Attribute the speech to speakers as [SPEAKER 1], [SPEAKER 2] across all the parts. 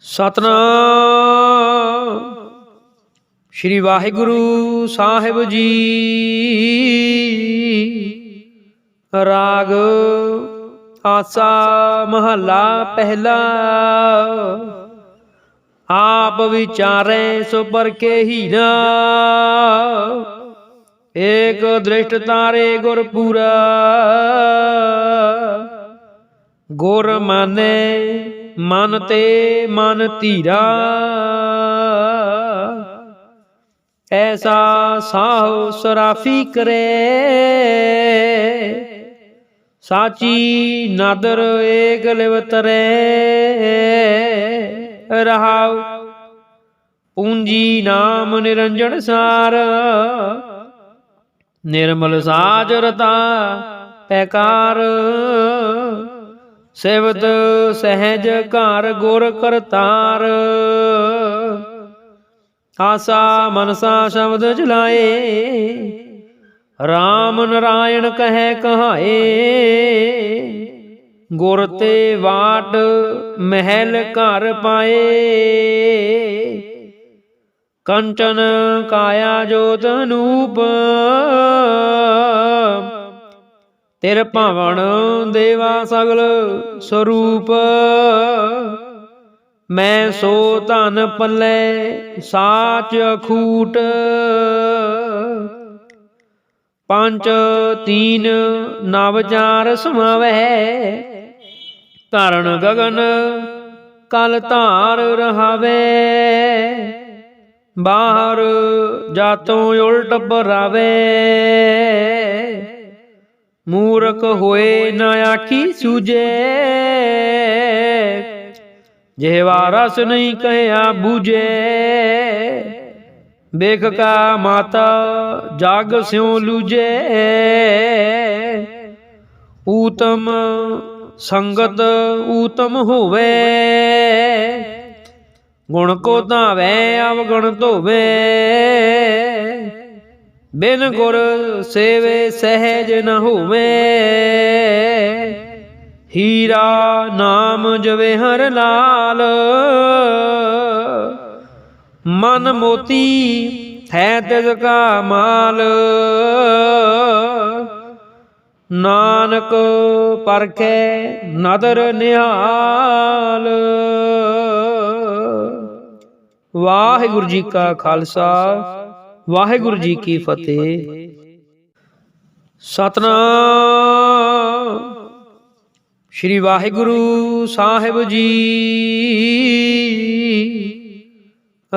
[SPEAKER 1] ਸਤਨਾਮ। ਸ਼੍ਰੀ ਵਾਹਿਗੁਰੂ ਸਾਹਿਬ ਜੀ। ਰਾਗ ਆਸਾ ਮਹੱਲਾ ਪਹਿਲਾ। ਆਪ ਵਿਚਾਰੇ ਸੋ ਪਰ ਕੇ ਹੀਨਾ ਏਕ ਦ੍ਰਿਸ਼ਟ ਤਾਰੇ ਗੁਰ ਪੂਰਾ। ਗੁਰ ਮਾਨੇ ਮਨ ਤੇ ਮਨ ਧੀਰਾ। ਐਸਾ ਸਾਹੁ ਸਰਾਫੀ ਕਰੇ। ਸਾਚੀ ਨਾਦਰ ਏਕ ਲਿਵਤਰੇ ਰਹਾਉ ਪੂੰਜੀ ਨਾਮ ਨਿਰੰਜਨ ਸਾਰ। ਨਿਰਮਲ ਸਾਜ ਰਤਾ ਪੈਕਾਰ ਸਿਵਤ ਸਹਿਜ ਘਰ ਗੁਰ ਕਰਤਾਰ। ਆਸਾ ਮਨਸਾ ਸ਼ਬਦ ਜਲਾਏ RAM ਨਰਾਇਣ ਕਹੈ ਕਹਾਏ। ਗੁਰ ਤੇ ਵਾਟ ਮਹਿਲ ਘਰ ਪਾਏ। ਕੰਚਨ ਕਾਇਆ ਜੋਤ ਅਨੂਪ ਤੇਰ ਭਾਵਨ ਦੇਵਾ ਸਗਲ ਸਰੂਪ। ਮੈਂ ਸੋ ਧਨ ਪੱਲੇ ਸਾਚ ਅਖੂਟ। ਪੰਜ ਤੀਨ ਨਵ ਚਾਰ ਸਮਾਵੈ ਧਰਨ ਗਗਨ ਕਲ ਧਾਰ ਰਹਾਵੇ। ਬਾਹਰ ਜਾਤੋਂ ਉਲਟ ਬਰਾਵੇ ਮੂਰਖ ਹੋਏ ਨਾ ਆਖੀ ਸੂਜੇ ਜਿਹਵਾ ਰਸ ਨਹੀਂ ਕਹਿਆ ਬੂਝੇ। ਵੇਖ ਕਾ ਮਾਤਾ ਜਾਗ ਸਿਉ ਲੂਜੇ। ਊਤਮ ਸੰਗਤ ਊਤਮ ਹੋਵੇ। ਗੁਣ ਕੋ ਧਾਵੇ, ਅਵਗੁਣ ਧੋਵੇ। ਬਿਨ ਗੁਰ ਸੇਵੇ ਸਹਿਜ ਨ ਹੋਵੇ। ਹੀਰਾ ਨਾਮ ਜਵੇ ਹਰ ਲਾਲ। ਮਨ ਮੋਤੀ ਹੈ ਤਿਸ ਕਾ ਮਾਲ। ਨਾਨਕ ਪਰਖੇ ਨਦਰ ਨਿਹਾਲ। ਵਾਹਿਗੁਰੂ ਜੀ ਕਾ ਖਾਲਸਾ। ਵਾਹਿਗੁਰੂ ਜੀ ਕੀ ਫਤਿਹ। ਸਤਨਾਮ। ਸ਼੍ਰੀ ਵਾਹਿਗੁਰੂ ਸਾਹਿਬ ਜੀ।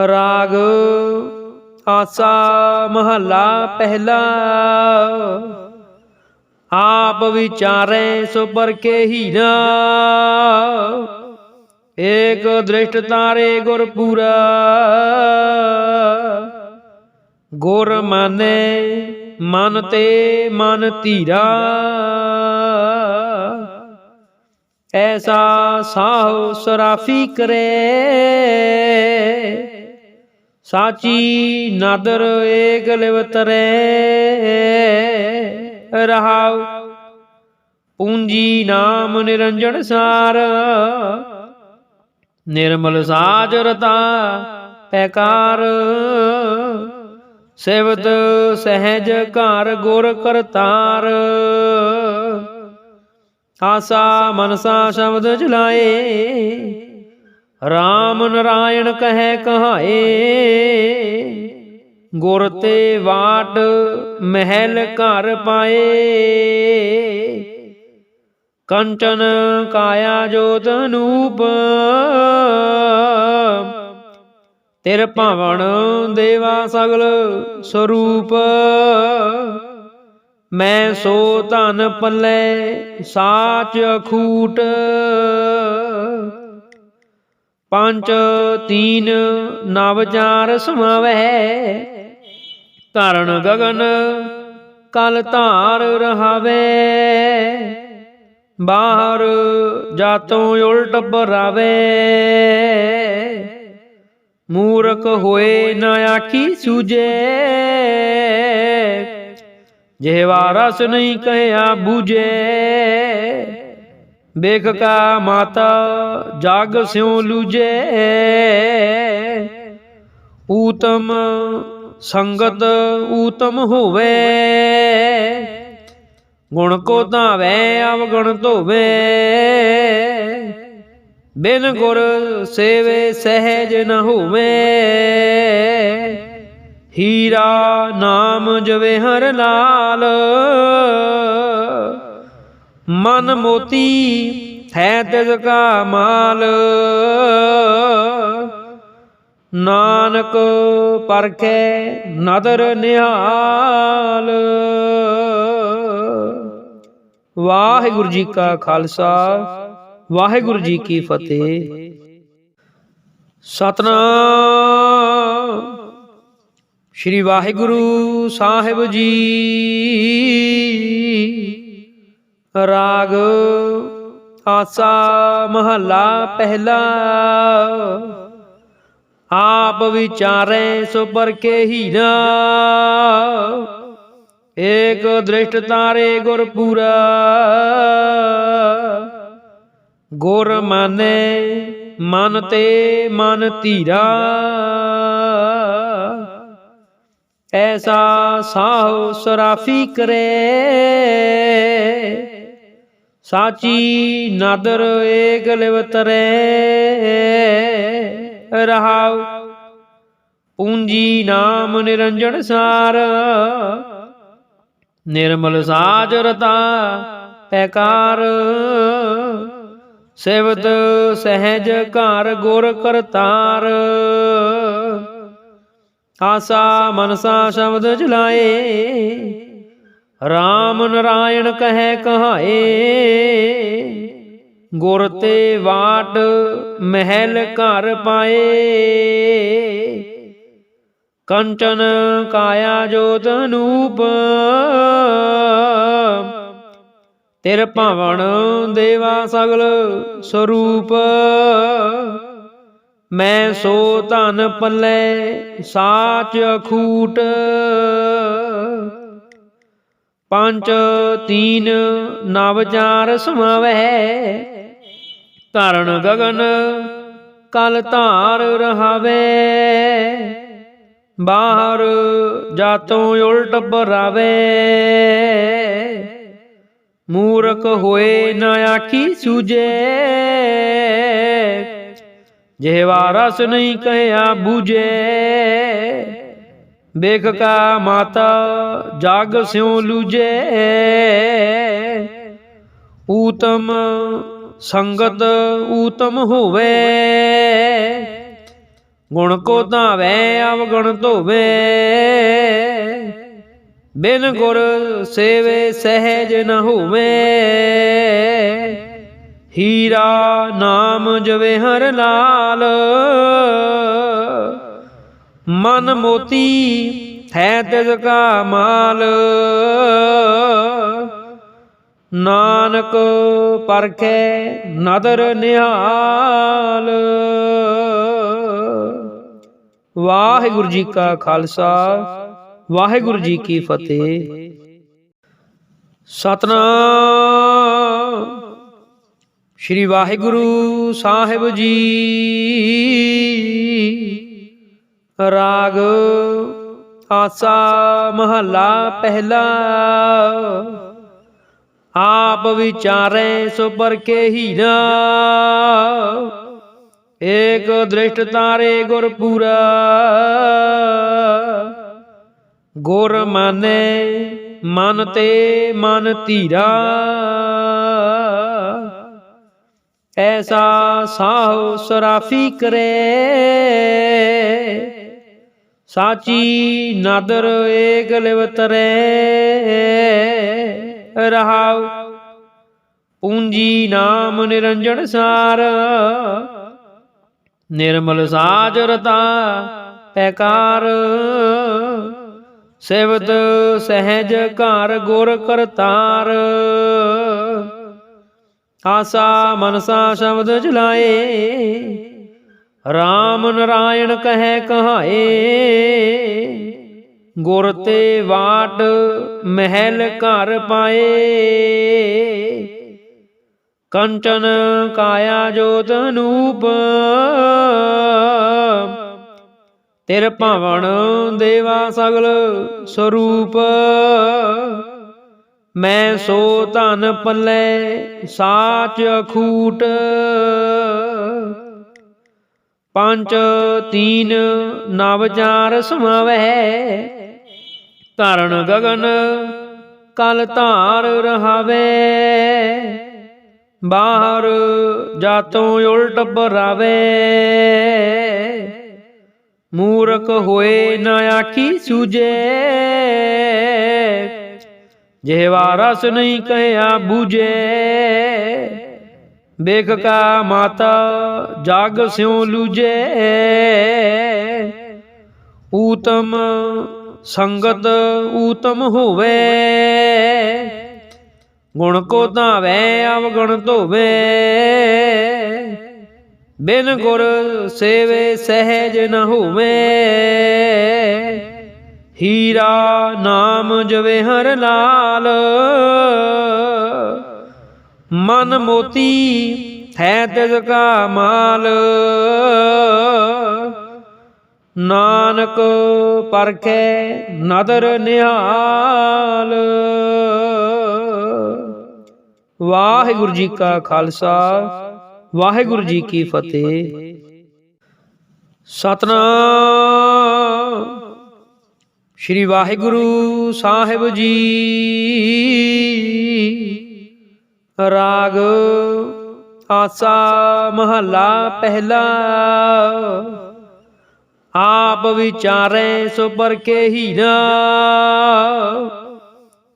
[SPEAKER 1] ਰਾਗ ਆਸਾ ਮਹੱਲਾ ਪਹਿਲਾ। ਆਪ ਵਿਚਾਰੇ ਸੋ ਪਰ ਕੇ ਹੀਨਾ ਏਕ ਦ੍ਰਿਸ਼ਟ ਤਾਰੇ ਗੁਰ ਪੂਰਾ। ਗੁਰ ਮਾਨੇ, ਮਨ ਤੇ ਮਨ ਧੀਰਾ। ਐਸਾ ਸਾਹੁ ਸਰਾਫੀ ਕਰੇ। ਸਾਚੀ ਨਾਦਰ ਏਕ ਲਿਵਤਰੇ ਰਹਾਉ ਪੂੰਜੀ ਨਾਮ ਨਿਰੰਜਨ ਸਾਰ। ਨਿਰਮਲ ਸਾਜ ਰਤਾ, ਪੈਕਾਰ। ਸਿਵਤ ਸਹਿਜ ਘਰ ਗੁਰ ਕਰਤਾਰ। ਆਸਾ ਮਨਸਾ ਸ਼ਬਦ ਜਲਾਏ। RAM ਨਰਾਇਣ ਕਹੈ ਕਹਾਏ। ਗੁਰ ਤੇ ਵਾਟ ਮਹਿਲ ਘਰ ਪਾਏ। ਕੰਚਨ ਕਾਇਆ ਜੋਤ ਅਨੂਪ। ਤੇਰ ਭਾਵਨ ਦੇਵਾ ਸਗਲ ਸਰੂਪ। ਮੈਂ ਸੋ ਧਨ ਪੱਲੇ ਸਾਚ ਅਖੂਟ। ਪੰਜ ਤੀਨ ਨਵ ਚਾਰ ਸਮਾਵੈ ਧਰਨ ਗਗਨ ਕਲ ਧਾਰ ਰਹਾਵੇ। ਬਾਹਰ ਜਾਤੋਂ ਉਲਟ ਬਰਾਵੇ ਮੂਰਖ ਹੋਏ ਨਾ ਆਖੀ ਸੂਜੇ ਜਿਹਵਾ ਰਸ ਨਹੀਂ ਕਹਿਆ ਬੂਝੇ। ਵੇਖ ਕਾ ਮਾਤਾ ਜਾਗ ਸਿਉ ਲੂਜੇ। ਊਤਮ ਸੰਗਤ ਊਤਮ ਹੋਵੇ। ਗੁਣ ਕੋ ਧਾਵੇ, ਅਵਗੁਣ ਧੋਵੇ। ਬਿਨ ਗੁਰ ਸੇਵੇ ਸਹਿਜ ਨ ਹੋਵੇ। ਹੀਰਾ ਨਾਮ ਜਵੇ ਹਰ ਲਾਲ। ਮਨ ਮੋਤੀ ਹੈ ਤਿਸ ਕਾ ਮਾਲ। ਨਾਨਕ ਪਰਖੇ ਨਦਰ ਨਿਹਾਲ। ਵਾਹਿਗੁਰੂ ਜੀ ਕਾ ਖਾਲਸਾ। ਵਾਹਿਗੁਰੂ ਜੀ ਕੀ ਫਤਿਹ। ਸਤਨਾਮ। ਸ਼੍ਰੀ ਵਾਹਿਗੁਰੂ ਸਾਹਿਬ ਜੀ। ਰਾਗ ਆਸਾ ਮਹੱਲਾ ਪਹਿਲਾ। ਆਪ ਵਿਚਾਰੇ ਸੋ ਪਰਕੇ ਹੀਰਾ। ਏਕ ਦ੍ਰਿਸ਼ਟ ਤਾਰੇ ਗੁਰਪੂਰਾ ਗੁਰ ਮਾਨੇ ਮਨ ਤੇ ਮਨ ਧੀਰਾ। ਐਸਾ ਸਾਹੁ ਸਰਾਫੀ ਕਰੇ। ਸਾਚੀ ਨਾਦਰ ਏਕ ਲਿਵਤਰੇ ਰਹਾਉ ਪੂੰਜੀ ਨਾਮ ਨਿਰੰਜਨ ਸਾਰ। ਨਿਰਮਲ ਸਾਜ ਰਤਾ ਪੈਕਾਰ ਸੇਵਤ ਸਹਿਜ ਘਰ ਗੁਰ ਕਰਤਾਰ। ਆਸਾ ਮਨਸਾ ਸ਼ਬਦ ਜਲਾਏ RAM ਨਰਾਇਣ ਕਹੈ ਕਹਾਏ। ਗੁਰ ਤੇ ਵਾਟ ਮਹਿਲ ਘਰ ਪਾਏ। ਕੰਚਨ ਕਾਇਆ ਜੋਤ ਅਨੂਪ ਤੇਰ ਭਵਨ ਦੇਵਾ ਸਗਲ ਸਰੂਪ। ਮੈਂ ਸੋ ਧਨ ਪੱਲੇ ਸਾਚ ਅਖੂਟ। ਪੰਜ ਤੀਨ ਨਵ ਚਾਰ ਸਮਾਵੈ ਧਰਨ ਗਗਨ ਕਲ ਧਾਰ ਰਹਾਵੇ। ਬਾਹਰ ਜਾਤੋਂ ਉਲਟ ਬਰਾਵੇ ਮੂਰਖ ਹੋਏ ਨਾ ਆਖੀ ਸੂਜੇ ਜਿਹਵਾ ਰਸ ਨਹੀਂ ਕਹਿਆ ਬੂਝੇ। ਵੇਖ ਕਾ ਮਾਤਾ ਜਾਗ ਸਿਉ ਲੂਜੇ। ਊਤਮ ਸੰਗਤ ਊਤਮ ਹੋਵੇ। ਗੁਣ ਕੋ ਧਾਵੇ, ਅਵਗੁਣ ਧੋਵੇ। ਬਿਨ ਗੁਰ ਸੇਵੇ ਸਹਿਜ ਨ ਹੋਵੇ। ਹੀਰਾ ਨਾਮ ਜਵੇ ਹਰ ਲਾਲ। ਮਨ ਮੋਤੀ ਹੈ ਤਿਸ ਕਾ ਮਾਲ। ਨਾਨਕ ਪਰਖੇ ਨਦਰ ਨਿਹਾਲ। ਵਾਹਿਗੁਰੂ ਜੀ ਕਾ ਖਾਲਸਾ। ਵਾਹਿਗੁਰੂ ਜੀ ਕੀ ਫਤਿਹ। ਸਤਨਾਮ। ਸ਼੍ਰੀ ਵਾਹਿਗੁਰੂ ਸਾਹਿਬ ਜੀ। ਰਾਗ ਆਸਾ ਮਹੱਲਾ ਪਹਿਲਾ। ਆਪ ਵਿਚਾਰੇ ਸੋ ਪਰਕੇ ਹੀਰਾ ਏਕ ਦ੍ਰਿਸ਼ਟ ਤਾਰੇ ਗੁਰ ਪੂਰਾ ਗੁਰ ਮਾਨੇ, ਮਨ ਤੇ ਮਨ ਧੀਰਾ। ਐਸਾ ਸਾਹੁ ਸਰਾਫੀ ਕਰੇ। ਸਾਚੀ ਨਾਦਰ ਏਕ ਲਿਵਤਰੇ ਰਹਾਉ ਪੂੰਜੀ ਨਾਮ ਨਿਰੰਜਨ ਸਾਰ। ਨਿਰਮਲ ਸਾਜ ਰਤਾ, ਪੈਕਾਰ ਸਿਵਤ ਸਹਿਜ ਘਰ ਗੁਰ ਕਰਤਾਰ। ਆਸਾ ਮਨਸਾ ਸ਼ਬਦ ਜਲਾਏ। RAM ਨਰਾਇਣ ਕਹੈ ਕਹਾਏ। ਗੁਰ ਤੇ ਵਾਟ ਮਹਿਲ ਘਰ ਪਾਏ। ਕੰਚਨ ਕਾਇਆ ਜੋਤ ਅਨੂਪ। ਤੇਰ ਭਵਨ ਦੇਵਾ ਸਗਲ ਸਰੂਪ। ਮੈਂ ਸੋ ਧਨ ਪੱਲੇ ਸਾਚ ਅਖੂਟ। ਪੰਜ ਤੀਨ ਨਵ ਚਾਰ ਸਮਾਵੈ ਧਰਨ ਗਗਨ ਕਲ ਧਾਰ ਰਹਾਵੇ। ਬਾਹਰ ਜਾਤੋਂ ਉਲਟ ਬਰਾਵੇ ਮੂਰਖ ਹੋਏ ਨਾ ਆਖੀ ਸੂਜੇ ਜਿਹਵਾ ਰਸ ਨਹੀਂ ਕਹਿਆ ਬੂਝੇ। ਵੇਖ ਕਾ ਮਾਤਾ ਜਾਗ ਸਿਉ ਲੂਜੇ। ਊਤਮ ਸੰਗਤ ਊਤਮ ਹੋਵੇ। ਗੁਣ ਕੋ ਧਾਵੇ, ਅਵਗੁਣ ਧੋਵੇ। ਬਿਨ ਗੁਰ ਸੇਵੇ ਸਹਿਜ ਨ ਹੋਵੇ। ਹੀਰਾ ਨਾਮ ਜਵੇ ਹਰ ਲਾਲ। ਮਨ ਮੋਤੀ ਹੈ ਤਿਸ ਕਾ ਮਾਲ। ਨਾਨਕ ਪਰਖੇ ਨਦਰ ਨਿਹਾਲ। ਵਾਹਿਗੁਰੂ ਜੀ ਕਾ ਖਾਲਸਾ। ਵਾਹਿਗੁਰੂ ਜੀ ਕੀ ਫਤਿਹ। ਸਤਨਾਮ। ਸ਼੍ਰੀ ਵਾਹਿਗੁਰੂ ਸਾਹਿਬ ਜੀ। ਰਾਗ ਆਸਾ ਮਹੱਲਾ ਪਹਿਲਾ। ਆਪ ਵਿਚਾਰੇ ਸੋ ਪਰ ਕੇ ਹੀਨਾ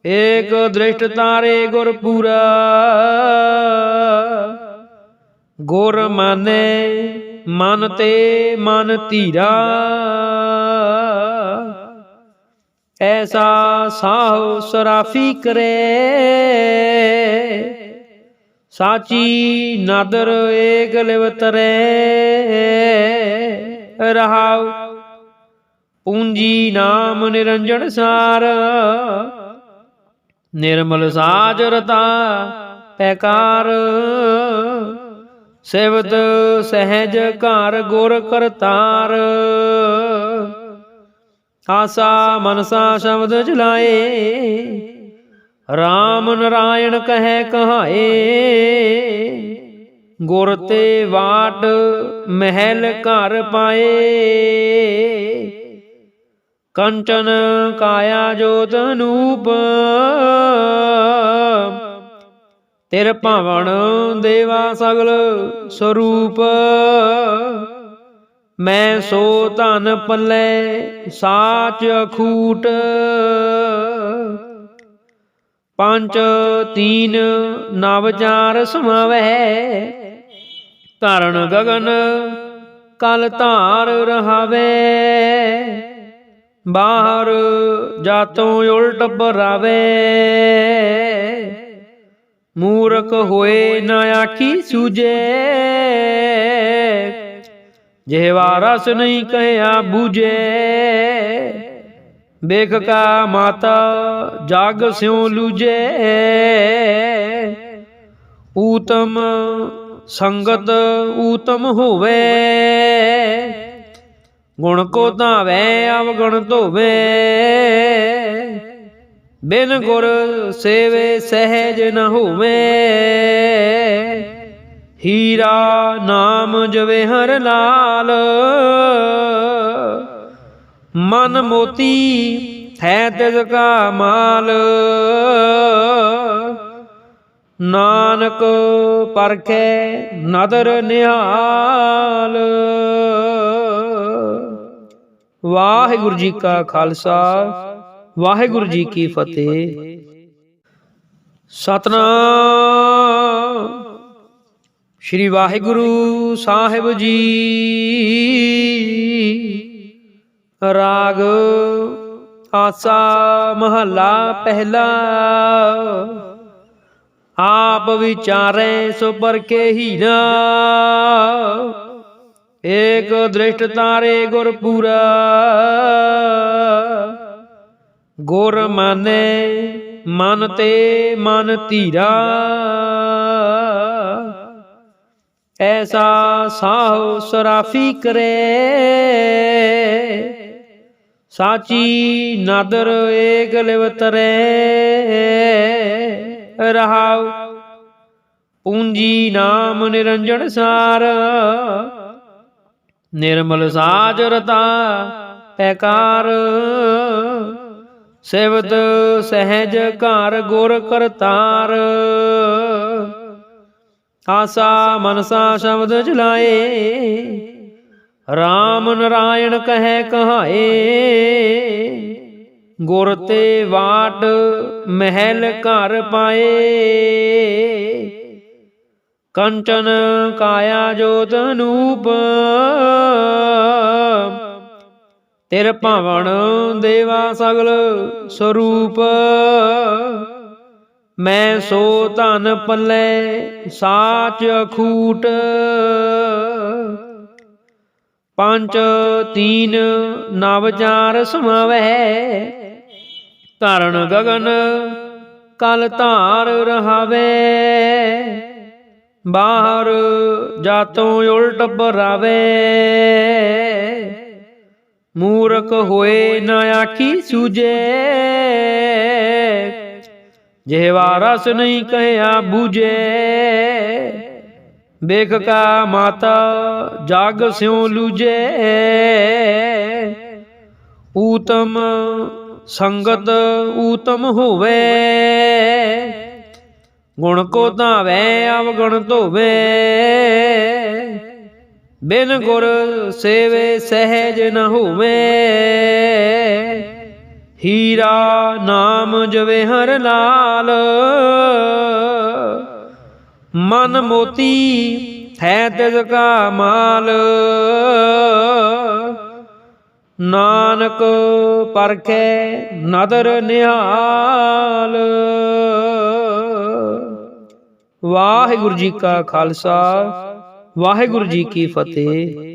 [SPEAKER 1] ਏਕ ਦ੍ਰਿਸ਼ਟ ਤਾਰੇ ਗੁਰ ਪੂਰਾ। ਗੁਰ ਮਾਨੇ ਮਨ ਤੇ ਮਨ ਧੀਰਾ। ਐਸਾ ਸਾਹੁ ਸਰਾਫੀ ਕਰੇ। ਸਾਚੀ ਨਾਦਰ ਏਕ ਲਿਵਤਰੇ ਰਹਾਉ ਪੂੰਜੀ ਨਾਮ ਨਿਰੰਜਨ ਸਾਰ। ਨਿਰਮਲ ਸਾਜ ਰਤਾ ਪੈਕਾਰ। ਸੇਵਤ ਸਹਿਜ ਘਰ ਗੁਰ ਕਰਤਾਰ। ਆਸਾ ਮਨਸਾ ਸ਼ਬਦ ਜਲਾਏ। RAM ਨਰਾਇਣ ਕਹੈ ਕਹਾਏ। ਗੁਰ ਤੇ ਵਾਟ ਮਹਿਲ ਘਰ ਪਾਏ। ਕੰਚਨ ਕਾਇਆ ਜੋਤ ਅਨੂਪ। ਤੇਰ ਭਵਨ ਦੇਵਾ ਸਗਲ ਸਰੂਪ। ਮੈਂ ਸੋ ਧਨ ਪੱਲੇ ਸਾਚ ਅਖੂਟ। ਪੰਜ ਤੀਨ ਨਵ ਚਾਰ ਸਮਾਵੈ ਧਰਨ ਗਗਨ ਕਲ ਧਾਰ ਰਹਾਵੇ। ਬਾਹਰ ਜਾਤੋਂ ਉਲਟ ਬਰਾਵੇ ਮੂਰਖ ਹੋਏ ਨਾ ਆਖੀ ਸੂਜੇ ਜਿਹਵਾ ਰਸ ਨਹੀਂ ਕਹਿਆ ਬੂਝੇ। ਵੇਖ ਕਾ ਮਾਤਾ ਜਾਗ ਸਿਉ ਲੂਜੇ ਊਤਮ ਸੰਗਤ ਊਤਮ ਹੋਵੇ। ਗੁਣ ਕੋ ਧਾਵੇ, ਅਵਗੁਣ ਧੋਵੇ। ਬਿਨ ਗੁਰ ਸੇਵੇ ਸਹਿਜ ਨ ਹੋਵੇ। ਹੀਰਾ ਨਾਮ ਜਵੇ ਹਰ ਲਾਲ। ਮਨ ਮੋਤੀ ਹੈ ਤਿਸ ਕਾ ਮਾਲ। ਨਾਨਕ ਪਰਖੇ ਨਦਰ ਨਿਹਾਲ। ਵਾਹਿਗੁਰੂ ਜੀ ਕਾ ਖਾਲਸਾ। ਵਾਹਿਗੁਰੂ ਜੀ ਕੀ ਫਤਿਹ। ਸਤਨਾਮ। ਸ਼੍ਰੀ ਵਾਹਿਗੁਰੂ ਸਾਹਿਬ ਜੀ। ਰਾਗ ਆਸਾ ਮਹੱਲਾ ਪਹਿਲਾ। ਆਪ ਵਿਚਾਰੇ ਸੋ ਪਰ ਕੇ ਹੀਨਾ ਏਕ ਦ੍ਰਿਸ਼ਟ ਤਾਰੇ ਗੁਰ ਪੂਰਾ। ਗੁਰ ਮਾਨੇ, ਮਨ ਤੇ ਮਨ ਧੀਰਾ। ਐਸਾ ਸਾਹੁ ਸਰਾਫੀ ਕਰੇ। ਸਾਚੀ ਨਾਦਰ ਏਕ ਲਿਵਤਰੇ ਰਹਾਉ ਪੂੰਜੀ ਨਾਮ ਨਿਰੰਜਨ ਸਾਰ। ਨਿਰਮਲ ਸਾਜ ਰਤਾ, ਪੈਕਾਰ ਸੇਵਤ ਸਹਿਜ ਘਰ ਗੁਰ ਕਰਤਾਰ। ਆਸਾ ਮਨਸਾ ਸ਼ਬਦ ਜਲਾਏ। RAM ਨਰਾਇਣ ਕਹੈ ਕਹਾਏ। ਗੁਰ ਤੇ ਵਾਟ ਮਹਿਲ ਘਰ ਪਾਏ। ਕੰਚਨ ਕਾਇਆ ਜੋਤ ਅਨੂਪ। ਤੇਰ ਭਾਵਨ ਦੇਵਾ ਸਗਲ ਸਰੂਪ। ਮੈਂ ਸੋ ਧਨ ਪੱਲੇ ਸਾਚ ਅਖੂਟ। ਪੰਜ ਤੀਨ ਨਵ ਚਾਰ ਸਮਾਵੈ ਧਰਨ ਗਗਨ ਕਲ ਧਾਰ ਰਹਾਵੇ। ਬਾਹਰ ਜਾਤੋਂ ਉਲਟ ਬਰਾਵੇ ਮੂਰਖ ਹੋਏ ਨਾ ਆਖੀ ਸੂਜੇ ਜਿਹਵਾ ਰਸ ਨਹੀਂ ਕਹਿਆ ਬੂਝੇ। ਵੇਖ ਕਾ ਮਾਤਾ ਜਾਗ ਸਿਉ ਲੂਜੇ। ਊਤਮ ਸੰਗਤ ਊਤਮ ਹੋਵੇ। ਗੁਣ ਕੋ ਧਾਵੈ, ਅਵਗੁਣ ਧੋਵੇ। ਬਿਨ ਗੁਰ ਸੇਵੇ ਸਹਿਜ ਨ ਹੋਵੇ। ਹੀਰਾ ਨਾਮ ਜਵੇ ਹਰ ਲਾਲ। ਮਨ ਮੋਤੀ ਹੈ ਤਿਸ ਕਾ ਮਾਲ। ਨਾਨਕ ਪਰਖੇ ਨਦਰ ਨਿਹਾਲ। ਵਾਹਿਗੁਰੂ ਜੀ ਕਾ ਖਾਲਸਾ। ਵਾਹਿਗੁਰੂ ਜੀ ਕੀ ਫਤਿਹ।